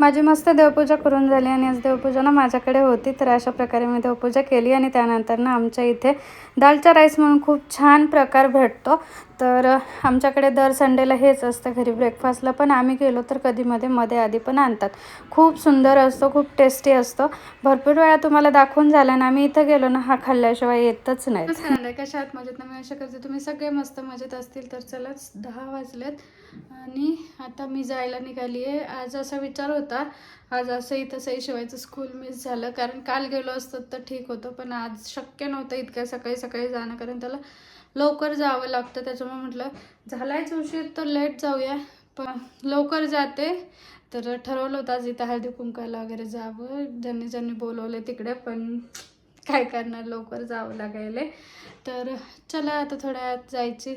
माझी मस्त देवपूजा करून झाली आणि आज देवपूजा ना माझ्याकडे होती तर अशा प्रकारे मी देवपूजा केली आणि त्यानंतर ना आमच्या इथे दालचा राईस म्हणून खूप छान प्रकार भेटतो. तर आमच्याकडे दर संडेला हेच असतं घरी ब्रेकफास्टला पण आम्ही गेलो तर कधीमध्ये मध्ये आधी पण आणतात. खूप सुंदर असतो खूप टेस्टी असतो. भरपूर वेळा तुम्हाला दाखवून झाला ना आम्ही इथं गेलो ना हा खाल्ल्याशिवाय येतच नाही कशा आहात मजेत? ना मी अशा करते तुम्ही सगळे मस्त मजेत असतील तर चला दहा वाजलेत. आणि आता मी जायला निघाली आहे आज असा विचार होता आज असंही तसंही शिवायचं स्कूल मिस झालं. कारण काल गेलो असतं तर ठीक होतं पण आज शक्य नव्हतं इतक्या सकाळी सकाळी जाणं कारण त्याला लवकर जावं लागतं. त्याच्यामुळे म्हटलं झालायच उशीर तर लेट जाऊया. पण लवकर जाते. तर ठरवलं होतं आज इथं हळदी कुंकाला वगैरे जावं. ज्यांनी ज्यांनी बोलवलं तिकडे पण काय करणार लवकर जावं लागायले. तर चला आता थोड्या वेळात जायची.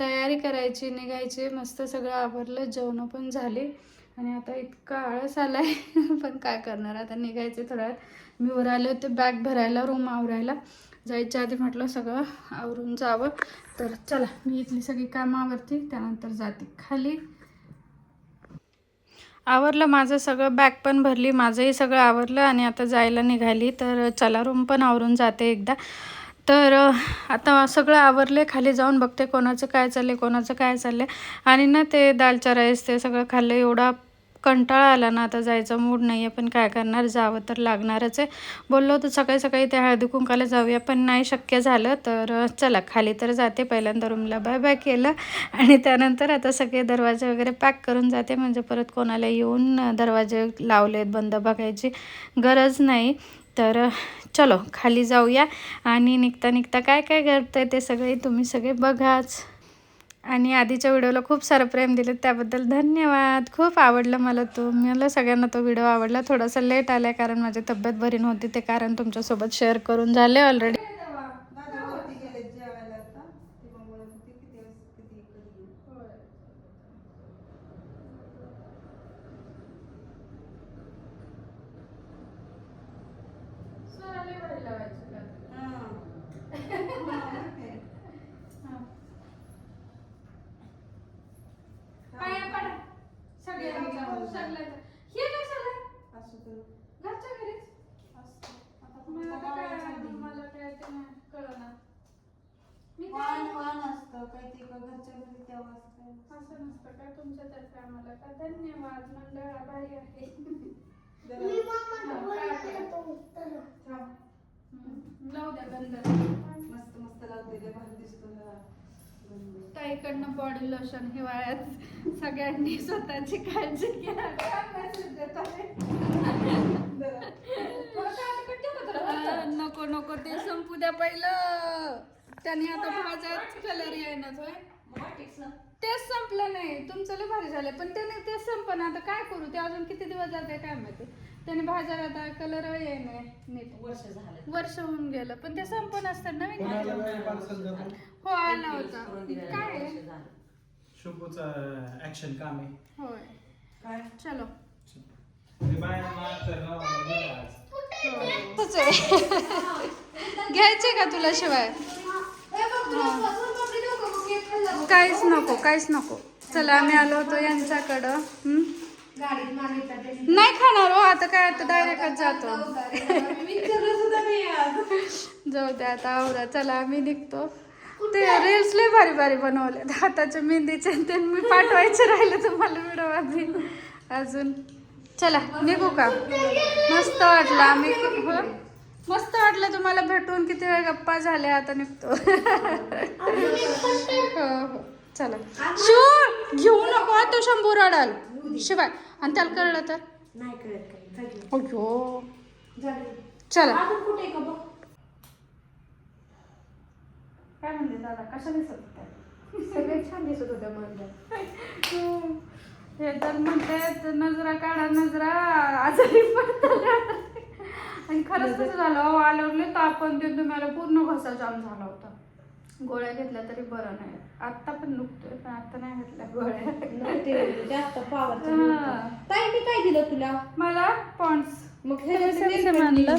तयारी करायची निघायची. मस्त सगळं आवरलं जेवणं पण झाली. आणि आता इतका आळस आलाय. पण काय करणार आता निघायचे थोड्या वेळात मी वर आले होते बॅग भरायला रूम आवरायला. जायच्या आधी म्हटलं सगळं आवरून जावं. तर चला मी इथली सगळी कामं आवरते त्यानंतर जाते खाली. आवरलं माझं सगळं बॅग पण भरली माझंही सगळं आवरलं आणि आता जायला निघाली. तर चला रूम पण आवरून जाते एकदा. तर आता सगळं आवरले खाली जाऊन बघते कोणाचं काय चाललं कोणाचं काय चाललं आणि ना ते दालचा राईस ते सगळं खाल्लं एवढा कंटाळा आला ना आता जायचा मूड नाही आहे पण काय करणार? जावं तर लागणारच आहे. बोललो होतं सकाळी सकाळी त्या हळदी कुंकाला जाऊया पण नाही शक्य झालं. तर चला खाली तर जाते पहिल्यांदा रूमला. बाय बाय केलं. आणि त्यानंतर आता सगळे दरवाजे वगैरे पॅक करून जाते. म्हणजे परत कोणाला येऊन दरवाजे लावलेत बंद बघायची गरज नाही. तर चलो खाली जाऊया. आणि निघता निघता काय काय घडतंय ते सगळे? तुम्ही सगळे बघाच. आणि आधीच्या व्हिडिओला खूप सारं प्रेम दिलं त्याबद्दल धन्यवाद. खूप आवडलं मला तो. मला सगळ्यांना तो व्हिडिओ आवडला. थोडासा लेट आला कारण माझी तब्येत बरी नव्हती ते कारण तुमच्यासोबत शेअर करून झाले ऑलरेडी पाया पडा सगळ्यांच्या हे काय झालं घरच्या घरीच? मला आता काय मला काय ते कळना. मी काय असं नसतं काय तुमच्यातर्फे आम्हाला का? धन्यवाद. मंडळ आभारी आहे. लावू द्या बंद. ताईकडनं बॉडी लोशन हिवाळ्यात सगळ्यांनी स्वतःची काळजी घ्या. नको नको ते संपू द्या पहिलं. त्यांनी आता भाज्यात कलर येणार होय. तेच संपलं नाही. तुमचं लय भारी झालं पण त्याने तेच संपणं. आता काय करू? ते अजून किती दिवस जाते काय माहिती? त्याने भाज्याला आता कलर येणार नीट. वर्ष झालं. वर्ष होऊन गेलं. पण ते संपन असतं नवीन कोणाला वेळ पार्सल जातो हो आला होता. काय आहे? शुभूचं ऍक्शन काम आहे. होय. काय? चलो. ते बाया माफ करणं गेलं आज. तूच आहे घ्यायचे का तुला शिवाय? काहीच नको काहीच नको. चला आम्ही आलो होतो यांच्याकडं. हं? नाही खाणार हो आता काय आता डायरेक्टच जातो. जाऊ द्या आता आवरा चला आम्ही निघतो. ते रील्स लय भारी भारी बनवले. हाताच्या मेहंदीचे ते मी पाठवायचे राहिले तुम्हाला व्हिडिओ आधी अजून. चला निघू का? मस्त वाटलं आम्ही हो? मस्त वाटलं तुम्हाला भेटून. किती वेळ गप्पा झाल्या आता निघतो. हो हो. चला. शिव घेऊ नको हा तो शंभू रडाल शिवाय आणि त्याला कळलं तर? नाही कळत काही अयो चला. अजून कुठे आहे का बघ? काय म्हणते दादा कशा दिसत होत्या? सगळे छान दिसत होत्या म्हणजे हे तर म्हणते नजरा काढा नजरा. आजारी पडतात आणि खरंच कसं झालं अहो आल्यावर लय ताप पण ते तुम्हाला पूर्ण घसा जाम झाला होता. गोळ्या घेतल्या तरी बरं नाही. आत्ता पण दुखतोय पण आता नाही घेतल्या गोळ्या. जास्त पावरचं. नव्हतं. ताई मी काय दिलं तुला? मला पॉन्ड्स. मग हे सेम आणलं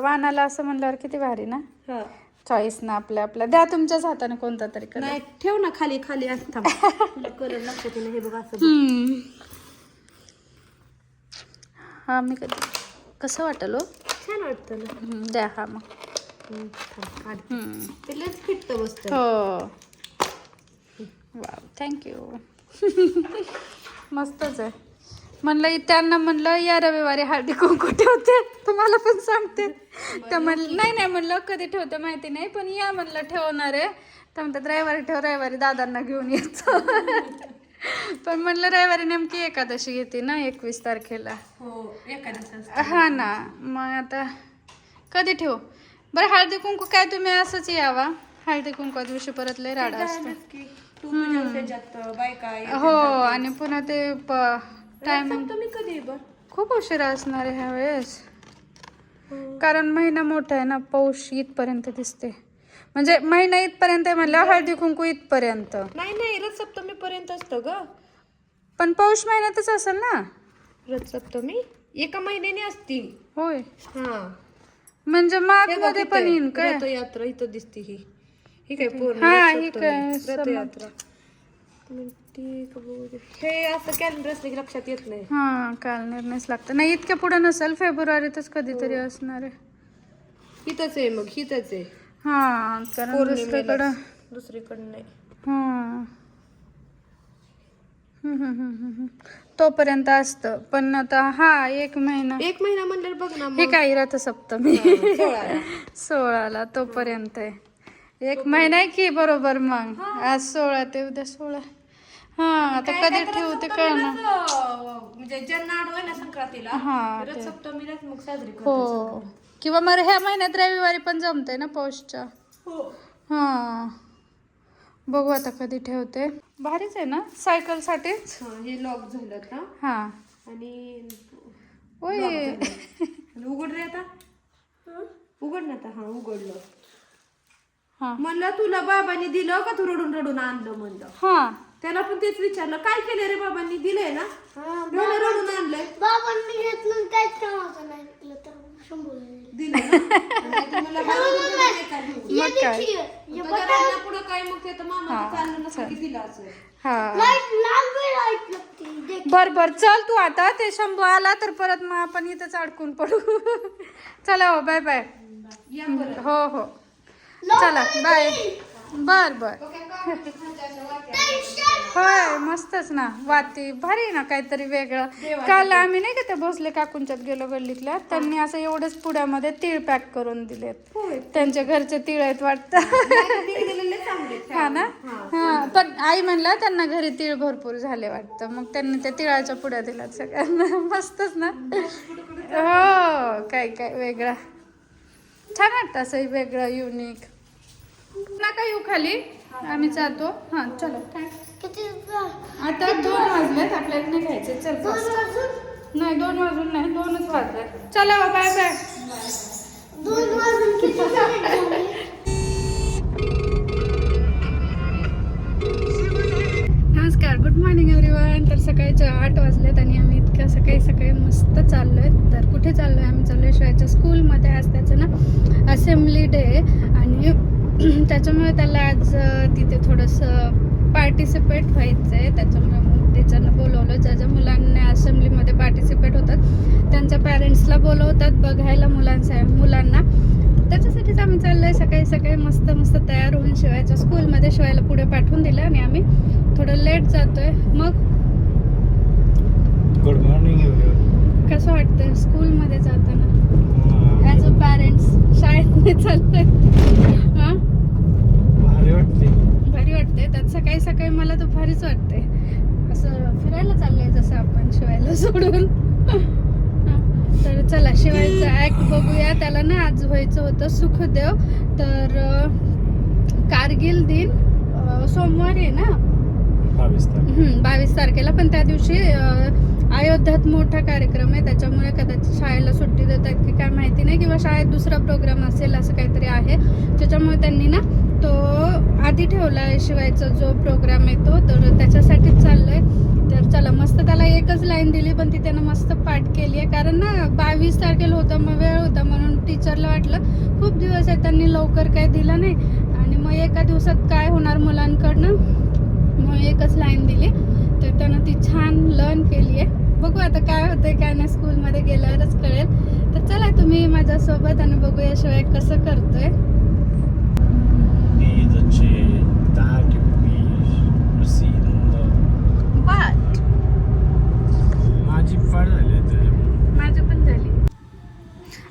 वानाला असं म्हणल्यावर किती भारी ना? हा. चॉईस ना आपल्या आपल्या. द्या तुमच्याच हाताने कोणता तरी कलर. नाही ठेव ना खाली खाली असं थांब. तुला कलर लक्षात येईल हे बघ असं बघ. हा मी कधी कसं वाटलं हो? छान वाटतं ना. द्या हा मग. ते फिटतं बसतं. हो. वाव थँक्यू मस्तच आहे. म्हणलं त्यांना म्हणलं या रविवारी हळदी कुंकू ठेवते. तुम्हाला पण सांगते. तर म्हणलं नाही नाही म्हणलं कधी ठेवते माहिती नाही पण या म्हणलं ठेवणार आहे. तर म्हणतात रविवारी ठेव रविवारी दादांना घेऊन यायचं पण म्हणलं रविवारी नेमकी एकादशी येते ना एकवीस तारखेला. हो हा ना. मग आता कधी ठेवू? बरं हळदी कुंकू काय तुम्ही असंच यावा. हळदी कुंकू दिवशी परत लय राडा असतो. हो आणि पुन्हा ते टायमिंग तुम्ही कधी खूप उशिरा असणार आहे ह्या वेळेस कारण महिना मोठा आहे ना पौष इथपर्यंत दिसते. म्हणजे महिना इथपर्यंत आहे म्हणल्यावर हळदी कुंकू इथपर्यंत. नाही नाही रथ सप्तमी पर्यंत असतं ग. पण पौष महिन्यातच असेल ना? रथ सप्तमी? एका महिन्याने असती. होय. हा. म्हणजे हे मागमध्ये पण येईन काय? रथयात्रा इथं दिसते ही. ही काय पूर्ण हा, ही काय सम- रथयात्रा. म्हणती का बघू दे. हे असं कॅलेंडर असलं की लक्षात येत नाही. हा काल निर्णयच लागतं. नाही इतक्या पुढे नसेल फेब्रुवारीतच कधीतरी असणार आहे. हिथंच आहे मग हिथंच आहे. हा कारण पौर्णिमेला दुसरीकडं. दुसरीकडं नाही. हा. हम्म, हम्म, हम्म, हम्म, हम्म. तोपर्यंत असतं. पण आता हा एक महिना. एक महिना म्हणल्यावर बघ ना हे मग काय रथसप्तमी? सोळाला. सोळाला तोपर्यंत आहे. एक महिना आहे की बरोबर मग? आज सोळा ते उद्या सोळा. हा आता कधी ठेवू ते कळ ना अं, म्हणजे ज्यांना ना संक्रांतीला हा रथ सप्तमीलाच मग साजरी करतात हो. किंवा मग ह्या महिन्यात रविवारी पण जमते ना पौषच्या हो. हा. बघू आता कधी ठेवते. भारीच आहे ना? सायकल साठीच हा, हे लॉक झालं का हा. आणि होय उघड रे आता. उघड ना आता. हा उघडलं. हा. म्हणलं तुला बाबांनी दिलं का तू रडून रडून आणलं म्हणलं? हा. त्याला पण तेच विचारलं काय केलं रे बाबांनी? दिलंय ना? म्हणलं रडून आणलंय. बाबांनी घेतलं काहीच कामाचं नाही केलं तर शंभर दिलं ना? आणि "हा, रडून रडून एका घेऊन." मग काय? मग त्याला पुढं काय मग ते तर मामा चाललं नसतं की दिलं असं. हा. बर बर. चल तू आता. ते शंभू आला तर परत मग आपण इथंच अडकून पडू. चला हो बाय बाय या बरं. हो हो. चला बाय बर बर. होय मस्तच ना. वाती भारी ना काहीतरी वेगळं. काल आम्ही नाही का त्या भोसले काकूंच्यात गेलो गल्लीतल्या? त्यांनी असं एवढंच पुड्यामध्ये तीळ पॅक करून दिलेत. त्यांच्या घरचे तीळ आहेत वाटतं. हा ना? हा पण आई म्हणला त्यांना घरी तीळ भरपूर झाले वाटतं. मग त्यांनी त्या तिळाच्या पुड्या दिल्यात सगळ्यांना. मस्तच ना? हो काय काय वेगळं. छान वाटतं असं वेगळं युनिक नका येऊ खाली? आम्ही जातो हा चलो. आता दोन वाजलेत. आपल्याला नाही घ्यायचे चल. नाही दोन वाजून नाही दोनच वाजले चला बाय बाय. दोन वाजून नमस्कार. गुड मॉर्निंग एव्हरीवन तर सकाळचे आठ वाजलेत आणि आम्ही इतक्या सकाळी सकाळी मस्त चाललोय. तर कुठे चाललोय? आम्ही चाललोय शिवायच्या स्कूलमध्ये आज त्याचं ना असेंब्ली डे आणि त्याच्यामुळे त्याला आज तिथे थोडंसं पार्टिसिपेट व्हायचं आहे त्याच्यामुळे मग टीचरनं बोलवलं. ज्या ज्या मुलांना असेंब्लीमध्ये पार्टिसिपेट होतात त्यांच्या पॅरेंट्सला बोलवतात बघायला मुलांसा मुलांना. त्याच्यासाठीच आम्ही चाललोय. सकाळी सकाळी मस्त मस्त तयार होऊन शिवायच्या स्कूलमध्ये शिवायला पुढे पाठवून दिलं आणि आम्ही थोडं लेट जातोय. मग? गुड मॉर्निंग कसं वाटतंय स्कूलमध्ये जाताना? ॲज अ पॅरेंट्स शाळेत चाललोय. हां? भारी वाटते. भारी वाटते. त्यात सकाळी सकाळी मला तर भारीच वाटते. असं फिरायला चाललंय जसं आपण शिवायला सोडून. तर चला शिवायचं ऍक्ट बघूया. त्याला ना आज व्हायचं होतं सुखदेव. तर कारगिल दिन सोमवारी आहे ना? बावीस तारखेला. पण त्या दिवशी अयोध्यात मोठा कार्यक्रम आहे. त्याच्यामुळे कदाचित शाळेला सुट्टी देतात की काय माहिती नाही. किंवा शाळेत दुसरा प्रोग्राम असेल असं काहीतरी आहे. त्याच्यामुळे त्यांनी ना तो आधी ठेवला आहे शिवायचा जो प्रोग्राम आहे तो तर त्याच्यासाठीच चाललंय. तर चला मस्त त्याला एकच लाईन दिली पण ती त्यानं मस्त पाठ केली आहे. कारण ना बावीस तारखेला होता मग वेळ होता म्हणून टीचरला वाटलं खूप दिवस आहे त्यांनी लवकर काय दिलं नाही. आणि मग एका दिवसात काय होणार मुलांकडनं? मग एकच लाईन दिली. तर त्यानं ती छान लर्न केली आहे. बघू आता काय होतंय काय नाही स्कूलमध्ये गेल्यावरच कळेल. तर चला तुम्ही माझ्यासोबत आणि बघूया शिवाय कसं करतोय. माझी फार झाली आता. माझी पण झाली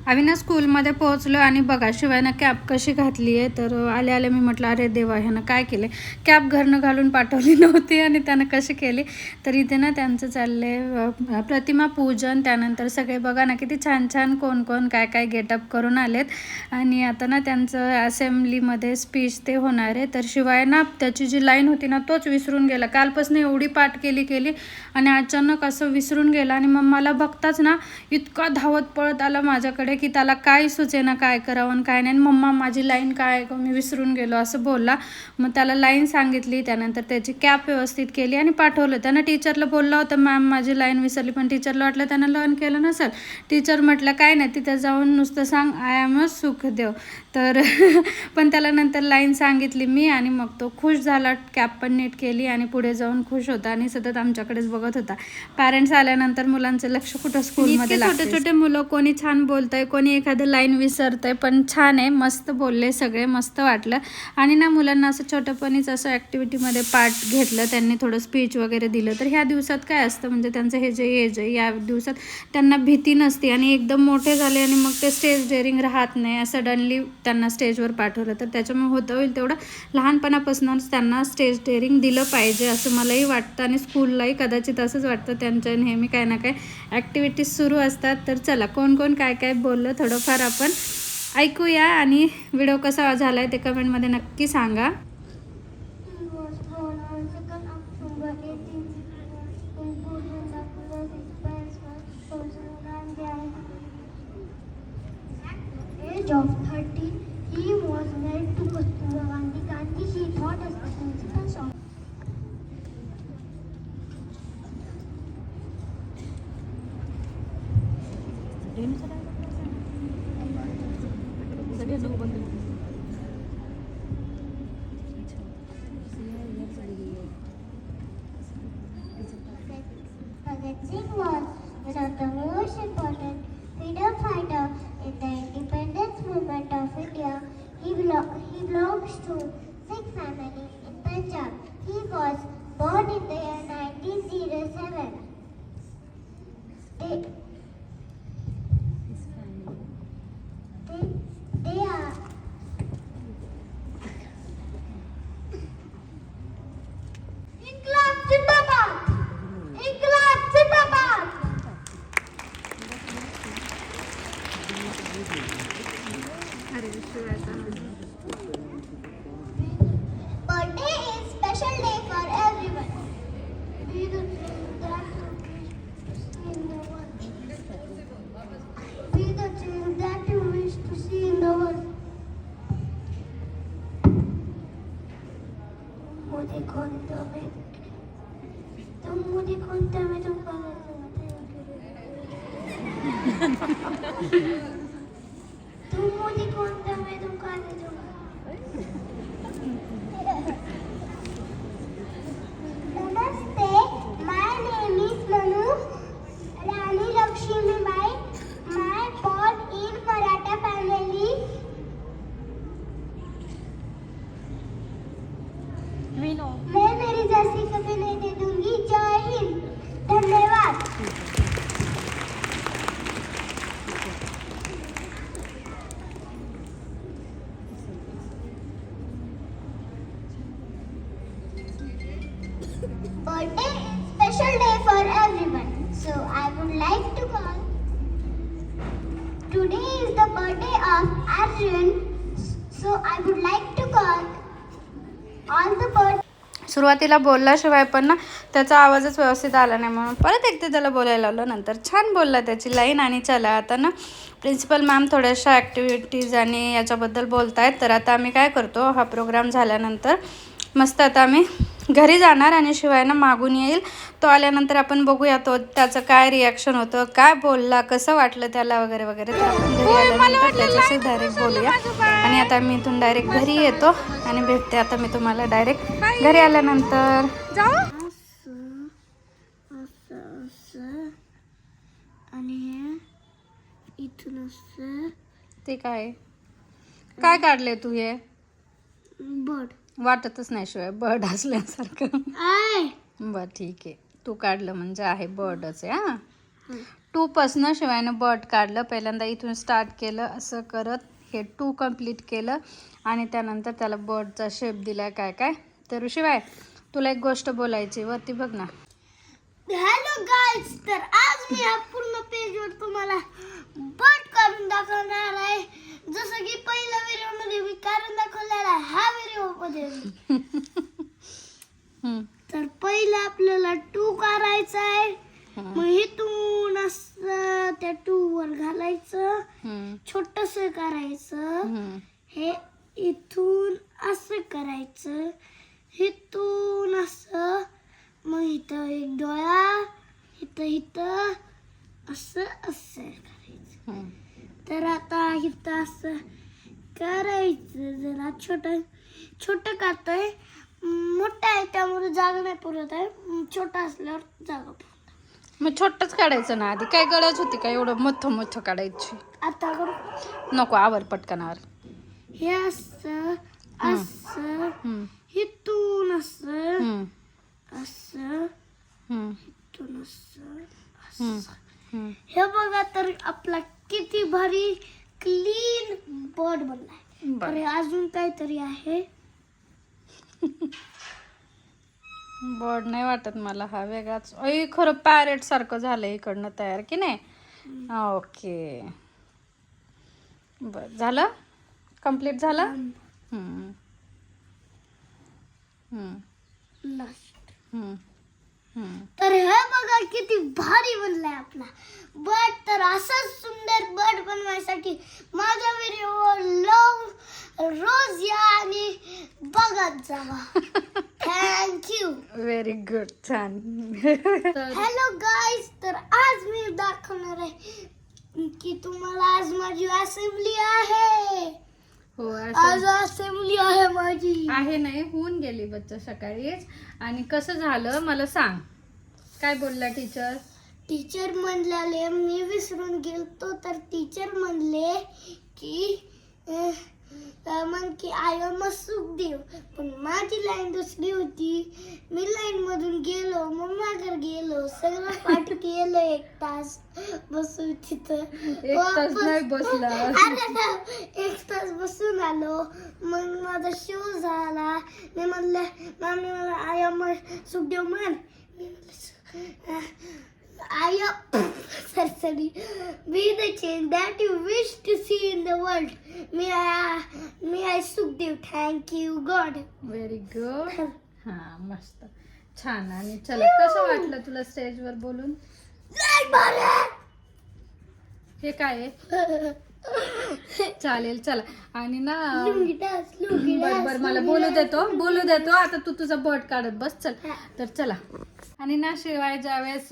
आम्ही ना स्कूलमध्ये पोहोचलो आणि बघा शिवायनं कॅब कशी घातली आहे तर आले आले मी म्हटलं अरे देवा ह्यानं काय केले कॅब घरनं घालून पाठवली नव्हती आणि त्यानं कशी केली? तर इथे ना त्यांचं चाललंय प्रतिमा पूजन. त्यानंतर सगळे बघा ना किती छान छान कोण कोण काय काय गेटअप करून आलेत. आणि आता ना त्यांचं असेंब्लीमध्ये स्पीच ते होणार आहे. तर शिवाय ना त्याची जी लाईन होती ना तोच विसरून गेला. कालपासून एवढी पाठ केली केली आणि अचानक असं विसरून गेला. आणि मग मला बघताच ना इतका धावत पळत आला माझ्याकडे. की त्याला काय सुचेना काय करावं आणि काय नाही. आणि मम्मा माझी लाईन काय आहे गं? मी विसरून गेलो असं बोलला. मग त्याला लाईन सांगितली त्यानंतर त्याची कॅब व्यवस्थित केली आणि पाठवलं. त्यानं टीचरला बोलला होता मॅम माझी लाईन विसरली. पण टीचरला वाटलं त्यानं लर्न केलं नसेल. टीचर म्हटलं काय नाही तिथं जाऊन नुसतं सांग आय एम अ सुखदेव. तर पण त्याला नंतर लाईन सांगितली मी आणि मग तो खुश झाला. कॅब पण नीट केली आणि पुढे जाऊन खुश होता आणि सतत आमच्याकडेच बघत होता. पॅरेंट्स आल्यानंतर मुलांचं लक्ष कुठं स्कूलमध्ये छोटे छोटे मुलं कोणी छान बोलतंय कोणी एखादं लाईन विसरतं आहे पण छान आहे मस्त बोलले सगळे मस्त वाटलं. आणि ना मुलांना असं छोटंपणीच असं ॲक्टिव्हिटीमध्ये पार्ट घेतलं त्यांनी थोडं स्पीच वगैरे दिलं. तर ह्या दिवसात काय असतं म्हणजे त्यांचं हे जे एज आहे या दिवसात त्यांना भीती नसते आणि एकदम मोठे झाले आणि मग ते स्टेज डेअरिंग राहत नाही सडनली त्यांना स्टेजवर पाठवलं. तर त्याच्यामुळे होतं होईल तेवढं. लहानपणापासूनच त्यांना स्टेज डेअरिंग दिलं पाहिजे असं मलाही वाटतं. आणि स्कूललाही कदाचित असंच वाटतं त्यांच्या नेहमी काय ना काय ॲक्टिव्हिटीज सुरू असतात. तर चला कोण कोण काय काय बोललं? थोडंफार आपण ऐकूया आणि व्हिडिओ कसा झाला आहे ते कमेंटमध्ये नक्की सांगा. He belo- he belongs to Sikh family in Punjab. He was born in the year 1907. They, सुरुवातीला बोलल्याशिवाय पण ना त्याचा आवाजच व्यवस्थित आला नाही म्हणून परत एकदा त्याला बोलायला लावलं. नंतर छान बोलला त्याची लाईन आणि चला आता ना प्रिन्सिपल मॅम थोड्याशा ॲक्टिव्हिटीज आणि याच्याबद्दल बोलत आहेत तर आता आम्ही काय करतो हा प्रोग्राम झाल्यानंतर मस्त. आता आम्ही घरी जाणार आणि शिवायनं मागून येईल. तो आल्यानंतर आपण बघूया तो त्याचं काय रिॲक्शन होतं काय बोलला कसं वाटलं त्याला वगैरे वगैरे तर आपण घरी आल्यानंतर त्याच्याशी डायरेक्ट बोलूया. आणि आता मी इथून डायरेक्ट घरी येतो आणि भेटते. आता मी तुम्हाला डायरेक्ट घरी आल्यानंतर. जाऊ. आणि ते काय? काय काढले तू हे? बर्ड. वाटतच नाही शिवाय बर्ड असल्यासारखं. बर ठीक आहे. तू काढलं म्हणजे आहे बर्डच आहे हा? टू पासनं शिवायनं बर्ड काढलं पहिल्यांदा इथून स्टार्ट केलं असं करत हे टू कंप्लीट केलं आणि त्यानंतर त्याला बर्डचा शेप दिलाय काय काय. तर शिवाय तुला एक गोष्ट बोलायची वरती बघ ना. हॅलो गाईज तर आज मी या पूर्ण पेजवर तुम्हाला बट काढून दाखवणार आहे. जसं की पहिल्या व्हिडिओमध्ये मी काढून दाखवलेला आहे ह्या व्हिडिओमध्ये तर पहिलं आपल्याला टू काढायचं आहे. मग इथून असं त्या टू वर घालायचं. छोटस करायचं. हे इथून असं करायचं. इथून असं. मग इथं एक डोळा इथं इथं. असं असं करायचं. तर आता इथं असं करायचं जरा छोट छोट काढतोय मोठं आहे त्यामुळे जागा नाही पुरत आहे. छोटा असल्यावर जागा मग छोटच काढायचं ना आधी. काय गरज होती का एवढं मोठं मोठं काढायची? आता करू. नको आवर पटकनावर हे असं असं हम्म, इथून असं हम्म, असं हम्म, असं हम्म, असं. हम्म. हे बघा तर आपला किती भारी क्लीन बर्ड बनलाय. बर. हे अजून काहीतरी आहे? बर्ड नाही वाटत मला. हा वेगळाच. अय खरं पॅरेट सारखं झालंय इकडनं तयार की नाही? ओके बर झालं? कंप्लीट झालं? हम्म. हम्म, लास्ट हम्म, हम्म. तर हे बघा किती भारी बनलाय आपला. बर्ड तर असाच सुंदर बर्ड बनवायसाठी माझ्या व्हिडिओवर लव रोज या आणि बघत जावा. थँक्यू व्हेरी गुड छान. हॅलो गाईज तर आज मी दाखवणार आहे की तुम्हाला आज माझी असेंब्ली आहे. हो आज असेंब्ली आहे माझी. आहे नाही होऊन गेली बच्चा सकाळीच. आणि कसं झालं मला सांग. काय बोलला टीचर टीचर म्हणले मी विसरून गेलतो तर टीचर म्हणले की मग की आय एम सुखदेव. पण माझी लाईन दुसरी होती. मी लाईन मधून गेलो गेलो सगळं पाठ केलं एक तास बसून तिथं. एक तास नाही बसला. अरे ना, एक तास बसून आलो. मग माझा शो झाला. मी म्हणलं मम्मी मला आय एम सुखदेव म्हण. मी म्हणलं, I सरसरी. Be the change that you wish to see in the world me I me I Sukhdev thank you God very good हा मस्त. छान. आणि चला कसं वाटलं तुला स्टेजवर बोलून? हे काय आहे? चालेल चला. आणि ना लुंगी डान्स लुंगी बर बर मला बोलू देतो बोलू देतो. आता तू तुझा बट काढत बस चल. तर चला. आणि ना शिवाय ज्यावेळेस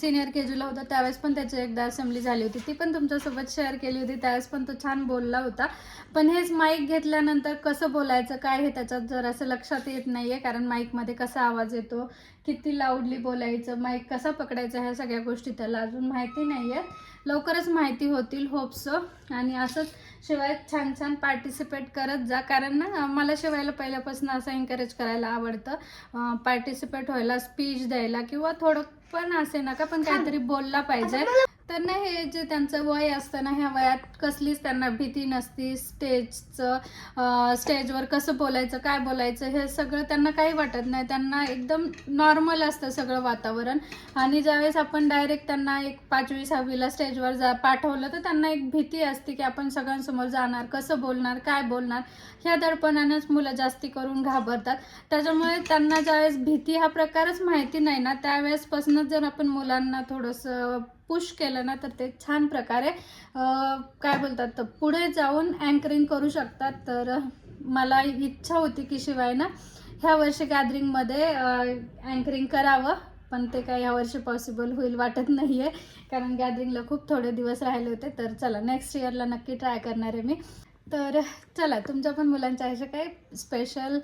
सिनियर के जीला होता त्यावेळेस पण त्याची एकदा असेंब्ली झाली होती. ती पण तुमच्यासोबत शेअर केली होती. त्यावेळेस पण तो छान बोलला होता. पण हेच माईक घेतल्यानंतर कसं बोलायचं काय हे त्याच्यात जरासं लक्षात येत नाहीये कारण माईकमध्ये कसा आवाज येतो किती लाऊडली बोलायचं माईक कसा पकडायचा ह्या सगळ्या गोष्टी त्याला अजून माहिती नाही आहेत लवकरच माहिती होतील होप्सं आणि असंच शिवाय छान छान पार्टिसिपेट करत जा. कारण ना मला शिवायला पहिल्यापासून असं एन्करेज करायला आवडतं. पार्टिसिपेट व्हायला स्पीच द्यायला किंवा थोडं पण असे नका पण काहीतरी बोलला पाहिजे. त्यांना हे जे त्यांचं वय असतं ना ह्या वयात कसलीच त्यांना भीती नसती स्टेजचं स्टेजवर कसं बोलायचं काय बोलायचं हे सगळं त्यांना काही वाटत नाही. त्यांना एकदम नॉर्मल असतं सगळं वातावरण. आणि ज्यावेळेस आपण डायरेक्ट त्यांना एक पाचवी सहावीला स्टेजवर जा पाठवलं तर त्यांना एक भीती असते की आपण सगळ्यांसमोर जाणार कसं बोलणार काय बोलणार ह्या दडपणानेच मुलं जास्ती करून घाबरतात. त्याच्यामुळे त्यांना ज्यावेळेस भीती हा प्रकारच माहिती नाही ना त्यावेळेसपासूनच जर आपण मुलांना थोडंसं पुश केलं ना तर ते छान प्रकारे काय बोलतात तर पुढे जाऊन अँकरिंग करू शकतात. तर मला इच्छा होती की शिवाय ना ह्या वर्षी गॅदरिंगमध्ये अँकरिंग करावं. पण ते काय ह्या वर्षी पॉसिबल होईल वाटत नाही आहे कारण गॅदरिंगला खूप थोडे दिवस राहिले होते. तर चला नेक्स्ट इयरला नक्की ट्राय करणार आहे मी. तर चला तुमच्या पण मुलांच्या अशा काही स्पेशल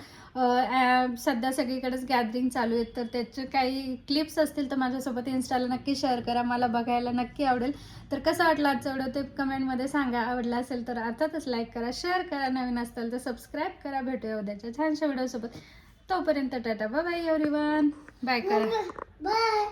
सध्या सगळीकडेच गॅदरिंग चालू आहेत. तर त्याचे काही क्लिप्स असतील तर माझ्यासोबत इन्स्टाला नक्की शेअर करा. मला बघायला नक्की आवडेल. तर कसं वाटलं आजचं व्हिडिओ ते कमेंटमध्ये सांगा. आवडला असेल तर आताच लाईक करा शेअर करा. नवीन असतील तर सबस्क्राईब करा. भेटूया उद्याच्या छानशा व्हिडिओसोबत तोपर्यंत टाटा. बाय एव्हरीवन बाय करा. बाय